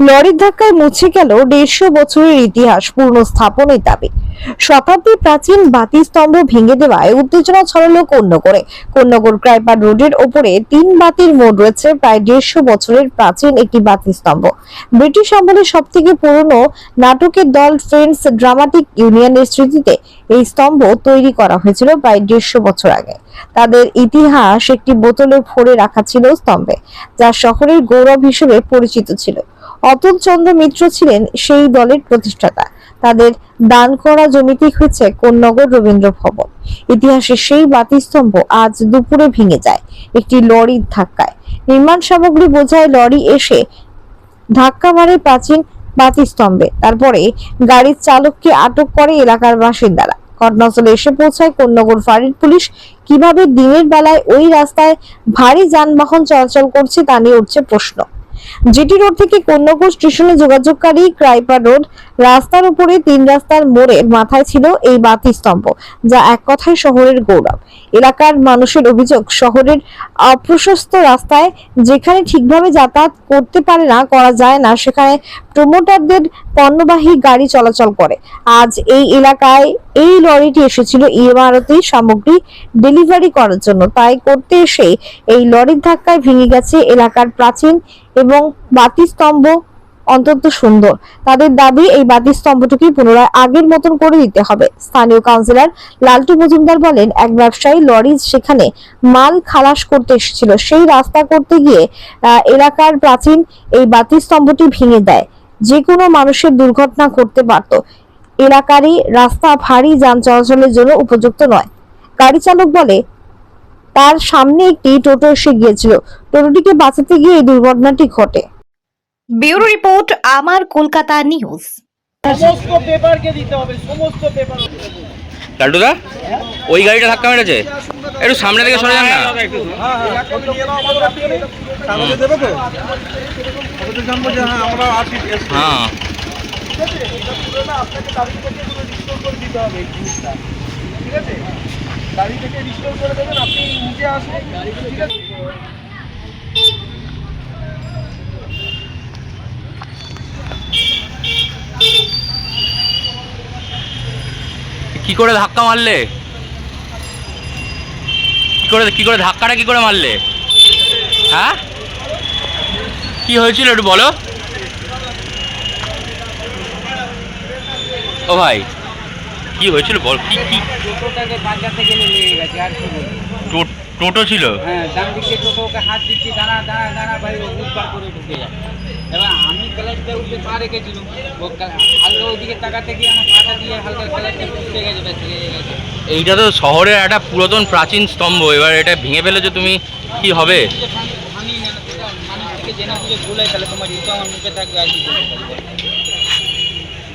লরির ধাক্কায় মুছে গেল দেড়শো বছরের ইতিহাস পূর্ণ স্থাপনের দাবি। শতাব্দী প্রাচীন বাতি স্তম্ভ ভেঙে দেওয়ায় উত্তেজনা ছড়ালো কন্যগরে কন্যগর ক্রাইপার রোডের ওপরে তিন বাতির মোড় রয়েছে, প্রায় দেড়শো বছরের প্রাচীন একটি বাতি স্তম্ভ ব্রিটিশ আমলের সব থেকে পুরনো নাটকের দল ফ্রেন্ডস ড্রামাটিক ইউনিয়নের স্মৃতিতে এই স্তম্ভ তৈরি করা হয়েছিল প্রায় দেড়শো বছর আগে। তাদের ইতিহাস একটি বোতলে ভরে রাখা ছিল স্তম্ভে, যা শহরের গৌরব হিসেবে পরিচিত ছিল। অতুল চন্দ্র মিত্র ছিলেন সেই দলের প্রতিষ্ঠাতা। তাদের দান করা জমিতে হয়েছে কোন্নগর রবীন্দ্র ভবন। ইতিহাসের সেই বাতিস্তম্ভ আজ দুপুরে ভেঙে যায়। একটি লরির ধাক্কায়। নির্মাণ সামগ্রী বোঝায় লরি এসে ধাক্কা মারে প্রাচীন বাতিস্তম্ভে। তারপরে গাড়ির চালককে আটক করে এলাকার বাসিন্দারা। ঘটনাস্থলে এসে পৌঁছায় কোন্নগর ফাঁড়ির পুলিশ। কীভাবে দিনের বেলায় ওই রাস্তায় ভারী যানবাহন চলাচল করছে তা নিয়ে উঠছে প্রশ্ন। জিটি রোড থেকে কন্যাকোষ স্টেশনে যোগাযোগকারী ক্রাইপার রোড, রাস্তার উপরে তিন রাস্তার মোড়ের মাথায় ছিল এই বাতি স্তম্ভ, যা এক কথায় শহরের গৌরব। এলাকার মানুষের অভিযোগ, শহরের অপ্রশস্ত রাস্তায় যেখানে ঠিকভাবে যাতায়াত করতে পারে না, করা যায় না, সেখানে প্রমোটারদের পণ্যবাহী গাড়ি চলাচল করে। আজ এই এলাকায় এই লরিটি এসেছিল ইমারতি সামগ্রী ডেলিভারি করার জন্য। তাই করতে এসে এই লরির ধাক্কায় ভেঙে গেছে এলাকার প্রাচীন এবং বাতি স্তম্ভ অত্যন্ত সুন্দর। তাদের দাবি, এই বাতি স্তম্ভটিকে পুনরায় আগের মতন করে দিতে হবে। স্থানীয় কাউন্সিলর লালটু মজুমদার বলেন, এক ব্যবসায়ী লরি সেখানে মাল খালাস করতে এসেছিল। সেই রাস্তা করতে গিয়ে এলাকার প্রাচীন এই বাতি স্তম্ভটি ভেঙে দেয়। যে কোনো মানুষের দুর্ঘটনা ঘটতে পারত এলাকারই রাস্তা ভারী যান চলাচলের জন্য উপযুক্ত নয়। গাড়ি চালক বলে তার সামনে একটি টোটো এসে গিয়েছিল। টোটোটিকে বাঁচাতে গিয়ে এই দুর্ঘটনাটি ঘটে। ব্যুরো রিপোর্ট আমার কলকাতা নিউজ। সমস্ত পেপারকে দিতে হবে সমস্ত পেপার লাল্টুদা ওই গাড়িটা ধাক্কা মেরেছে? একটু সামনে থেকে সরে যান না। হ্যাঁ হ্যাঁ। কি করে ধাক্কা মারলে? কি করে কি করে ধাক্কাটা কি করে মারলে? হ্যাঁ? কি হয়েছিল একটু বলো। ও ভাই কি হয়েছিল বল কি কি? টোটোটাকে বাঁচাতে গেলে লেগে গেছে আর কি বলব। টোটো ছিল? হ্যাঁ ডান দিকে টোটোকে হাত দিচ্ছি দাঁড়া দাঁড়া দাঁড়া ভাই করে ঢুকে যায়। এবার আমি ক্লাসটা উঠে পা রেখেছিলাম। ও হালকা ওদিকে তাকাতে গিয়ে আমার পাটা দিয়ে হালকা ক্লাসটা গেছে ব্যাস গেছে। এইটা তো শহরের একটা পুরাতন প্রাচীন স্তম্ভ এবার এটা ভেঙে ফেলেছো তুমি কি হবে যে ভাঙ- ভাঙিয়ে নেন সেটা জেনে বুঝে ভুল হয় তাহলে তোমার ইটা আমার মুখে থাকবে আর কি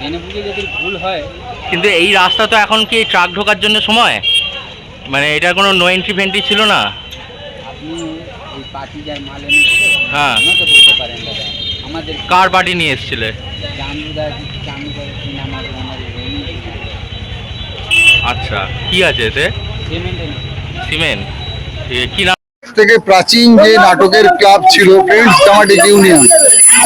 জেনে বুঝে যদি ভুল হয় কিন্তু এই রাস্তা তো এখন কি ট্রাক ঢোকার জন্য সময়? মানে এটার কোনো নো এন্ট্রি ফেন্ট্রি ছিল না? আপনি ওই পার্টি যার মাল এনেছে? হ্যাঁ। আমাকে বলতে পারেন দাদা? আমাদের কার পার্টি নিয়ে এসেছিলে? চান্দুদা চান্দুদা কি নাম আছে আমাদের আচ্ছা কি আছে এতে? পেমেন্ট সিমেন্ট কি নাম থেকে প্রাচীন যে নাটকের ক্লাব ছিল ফ্রেন্ডস ড্রামাটিক ইউনিয়ন,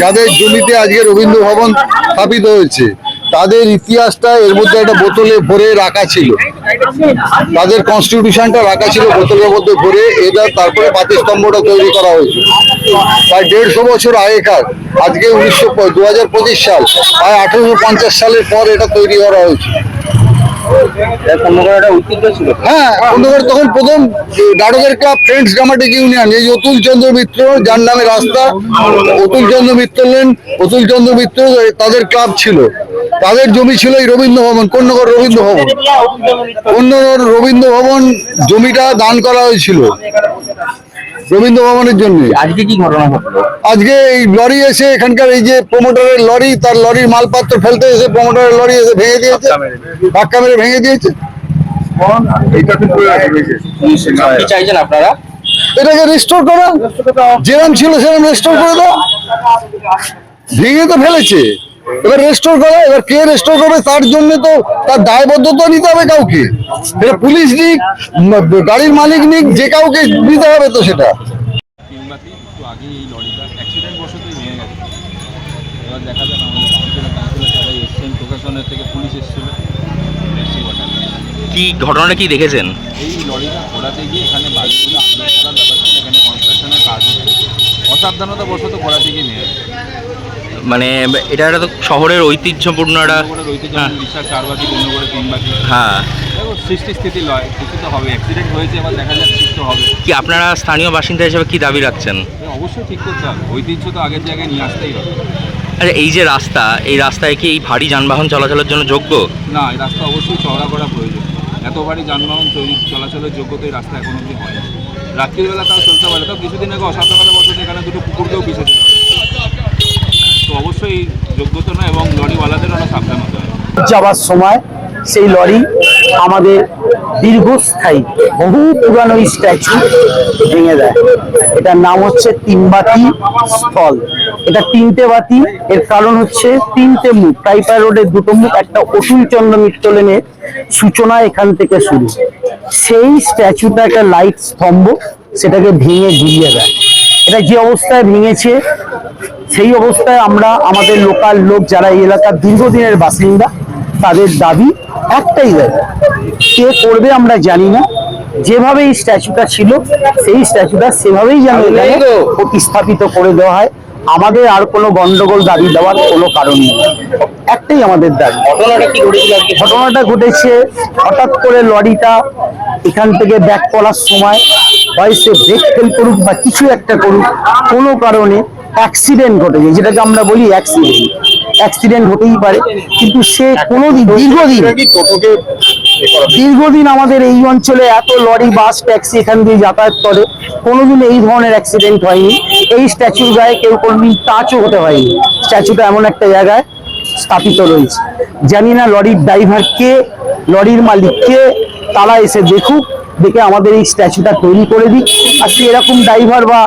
যাদের জমিতে আজকে রবীন্দ্র ভবন স্থাপিত হয়েছে, তাদের ইতিহাসটা এর মধ্যে একটা বোতলে ভরে রাখা ছিল। তাদের কনস্টিটিউশনটা রাখা ছিল বোতলের মধ্যে ভরে, এটা তারপরে বাতিস্তম্ভটা তৈরি করা হয়েছে। প্রায় দেড়শো বছর আগেকার, আজকে উনিশশো দু সাল, প্রায় আঠেরোশো পঞ্চাশ সালের পর এটা তৈরি করা হয়েছে। হ্যাঁ ইউনিয়ন এই অতুল চন্দ্র মিত্র, যার রাস্তা মিত্র লেন মিত্র তাদের ক্লাব ছিল। তাদের জমি ছিল এই রবীন্দ্র ভবন, কন্যগর রবীন্দ্র ভবন। কন্যগর রবীন্দ্র ভবন জমিটা দান করা হয়েছিল। রবীন্দ্র ভবনের জন্য। আজকে কি ঘটনা ঘটলো? আজকে এই লরি এসে এখানকার এই যে প্রমোটারের লরি তার লরির মালপত্র ফেলতে এসে প্রমোটারের লরি এসে ভেঙে দিয়েছে। ধাক্কা মেরে ভেঙে দিয়েছে। কি চাইছেন আপনারা? এটাকে রেস্টোর করা। যেরম ছিল সেরকম রেস্টোর করে দাও ভেঙে তো ফেলেছে। এবার রেস্টোর করা এবার কে রেস্টোর করবে তার জন্য তো তার দায়বদ্ধতা নিতে হবে কাউকে। এটা পুলিশ নিক গাড়ির মালিক নিক যে কাউকে নিতে হবে তো সেটা। আগে এই লরিটা অ্যাক্সিডেন্ট বশতই ভেঙে গেছে। এবার দেখা যাক আমাদের কাউন্সিলর কাউন্সিলর সবাই এসছেন। প্রশাসনের থেকে পুলিশ এসেছিল। কি ঘটনাটা কি দেখেছেন? এই লরিটা ঘোরাতে গিয়ে এখানে বাড়িগুলো আপলোড করার ব্যাপার ছিল এখানে কনস্ট্রাকশনের কাজ অসাবধানতা বশত ঘোরাতে গিয়ে ভেঙে গেছে। মানে এটা একটা তো শহরের ঐতিহ্যপূর্ণ একটা হ্যাঁ। তো হবে। কি আপনারা স্থানীয় বাসিন্দা হিসেবে কি দাবি রাখছেন? এ অবশ্যই ঠিক করতে হবে। ঐতিহ্য তো আগের জায়গায় নিয়ে আসতেই হবে। আচ্ছা এই যে রাস্তা এই রাস্তায় কি এই ভারী যানবাহন চলাচলের জন্য যোগ্য? না এই রাস্তা অবশ্যই চওড়া করা প্রয়োজন। এত ভারী যানবাহন চলাচলের যোগ্যতা এই রাস্তা এখন অবধি হয় রাত্রিবেলা তাও চলতে পারে। তাও কিছুদিন আগে অসাবধানতা বছর এখানে দুটো কুকুরকেও পিছিয়ে দিল তো অবশ্যই যোগ্যতা নয় এবং লরিওয়ালাদেরও অনেক সাবধান হতে হবে। যাওয়ার সময় সেই লরি আমাদের দীর্ঘস্থায়ী, বহু পুরানো স্ট্যাচু ভেঙে দেয়। এটার নাম হচ্ছে তিনবাতি স্থল। এটা তিনটে বাতি, এর কারণ হচ্ছে তিনটে মুখ টাইপার রোডের দুটো মুখ, একটা অতুল চন্দ্র সূচনা এখান থেকে শুরু। সেই স্ট্যাচুটা একটা লাইট স্তম্ভ, সেটাকে ভেঙে গুলিয়ে দেয়। এটা যে অবস্থায় ভেঙেছে সেই অবস্থায় আমরা আমাদের লোকাল লোক যারা এই এলাকার দীর্ঘদিনের বাসিন্দা তাদের দাবি একটাই দাবি কে করবে আমরা জানি না। যেভাবে এই স্ট্যাচুটা ছিল সেই স্ট্যাচুটা সেভাবেই যেন এখানে প্রতিস্থাপিত করে দেওয়া হয়। আমাদের আর কোনো গন্ডগোল দাবি দেওয়ার কোনো কারণ নেই। একটাই আমাদের দাবি। ঘটনাটা ঘটেছে হঠাৎ করে লরিটা এখান থেকে ব্যাক করার সময় হয় সে ব্রেক ফেল করুক বা কিছু একটা করুক কোনো কারণে অ্যাক্সিডেন্ট ঘটেছে যেটাকে আমরা বলি অ্যাক্সিডেন্ট অ্যাক্সিডেন্ট হতেই পারে কিন্তু সে কোনোদিন দীর্ঘদিন দীর্ঘদিন আমাদের এই অঞ্চলে এত লরি বাস ট্যাক্সি এখান দিয়ে যাতায়াত করে কোনোদিন এই ধরনের অ্যাক্সিডেন্ট হয়নি। এই স্ট্যাচুর গায়ে কেউ কোনোদিন টাচও হতে হয়নি। স্ট্যাচুটা এমন একটা জায়গায় স্থাপিত রয়েছে। জানি না লরির ড্রাইভার কে লরির মালিক কে তারা এসে দেখুক দেখে আমাদের এই স্ট্যাচুটা তৈরি করে দিক। আর সে এরকম ড্রাইভার বা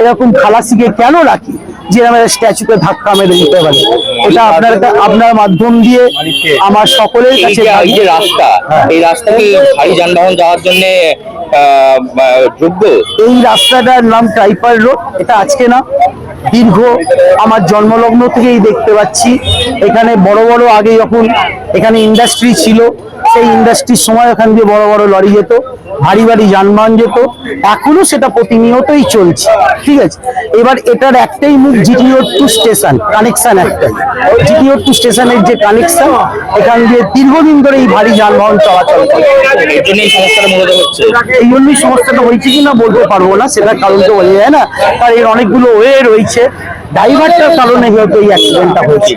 এরকম খালাসিকে কেন রাখি? যে আমাদের স্ট্যাচুকে ধাক্কা মেরে দিতে পারে। এটা আপনার আপনার মাধ্যম দিয়ে আমার সকলের কাছে এই যে রাস্তা এই রাস্তা কি ভারী যানবাহন যাওয়ার জন্য যোগ্য? এই রাস্তাটার নাম ট্রাইপার রোড এটা আজকে না দীর্ঘ আমার জন্মলগ্ন থেকেই দেখতে পাচ্ছি। এখানে বড় বড় আগে যখন এখানে ইন্ডাস্ট্রি ছিল সেই ইন্ডাস্ট্রির সময় এখান দিয়ে বড় বড় লরি যেত ভারী ভারী যানবাহন যেত এখনও সেটা প্রতিনিয়তই চলছে ঠিক আছে? এবার এটার একটাই মুখ GT road to station connection একটাই। জিটি রোড টু স্টেশনের যে কানেকশন এখান দিয়ে দীর্ঘদিন ধরে এই ভারী যানবাহন চলাচল করে। এই জন্যই সমস্যাটা হয়েছে কি না বলতে পারব না সেটা কারণ তো বলা যায় না কারণ এর অনেকগুলো ওয়ে রয়েছে। ড্রাইভারটার কারণে হয়তো এই অ্যাক্সিডেন্টটা হয়েছে।